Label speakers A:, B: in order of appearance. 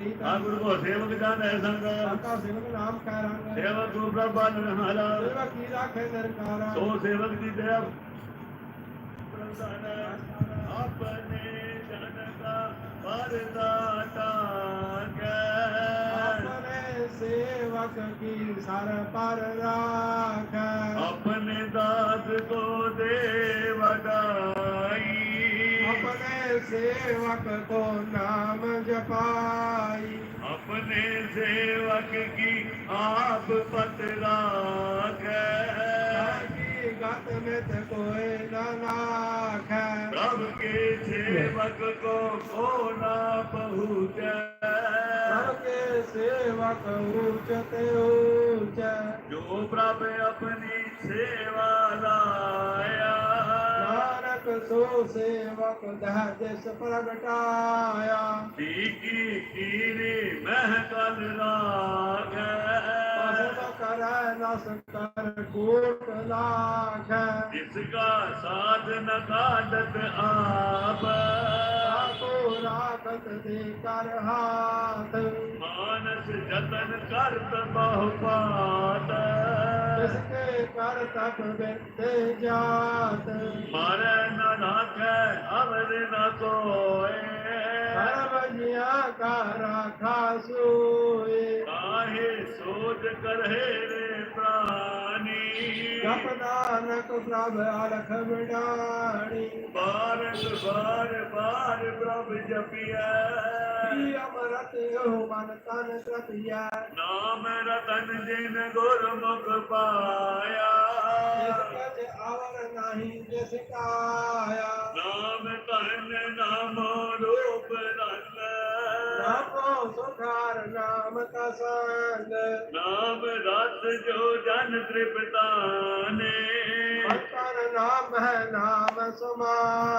A: گرو کو
B: سیوک کی دیا اپنے
A: جن
B: اپنے داد کو دے ودائی
A: اپنے سیوک کو نام جپائی
B: سیوک کی آپ پتلا
A: گت میں کوئی ہے۔
B: رب کے سیوک کو کھونا رب
A: کے سیوک
B: جو اپنی
A: تو سیوک دہد سپرگٹایا
B: تیکی تیری محکل راگ پسد
A: کر نس کر کوٹ لاکھ
B: جس کا ساتھ نقادت آپ۔
A: کو راکت دے کر ہاتھ۔
B: مانس جتن کر تبہ پاک
A: تب بنتے جات
B: مارے نہ ڈھاکے امر نہ کوئے
A: کرمجیا کا راکھا سوئے
B: آہے سوچ کرے رے پرانی
A: گپنا رکھ پرب الکھ بڑانی
B: بار بار بار پرب جپیا
A: امرت ہو من تن کرتیا
B: نام رتن جن گرمک پایا
A: ਨਹੀਂ ਜਿਸ ਕਾਇਆ
B: ਨਾਮ ਧਨ ਨਾਮ ਰੂਪ ਰੰਗ
A: ਨਾਮੋ ਸੁਖਾਰ ਨਾਮ ਕਸੰਗ
B: ਨਾਮ ਰਸ ਜੋ ਜਨ ਤ੍ਰਿਪਤਾਨੇ।
A: ਤਨ ਨਾਮ ਹੈ ਨਾਮ ਸਮਾਨ।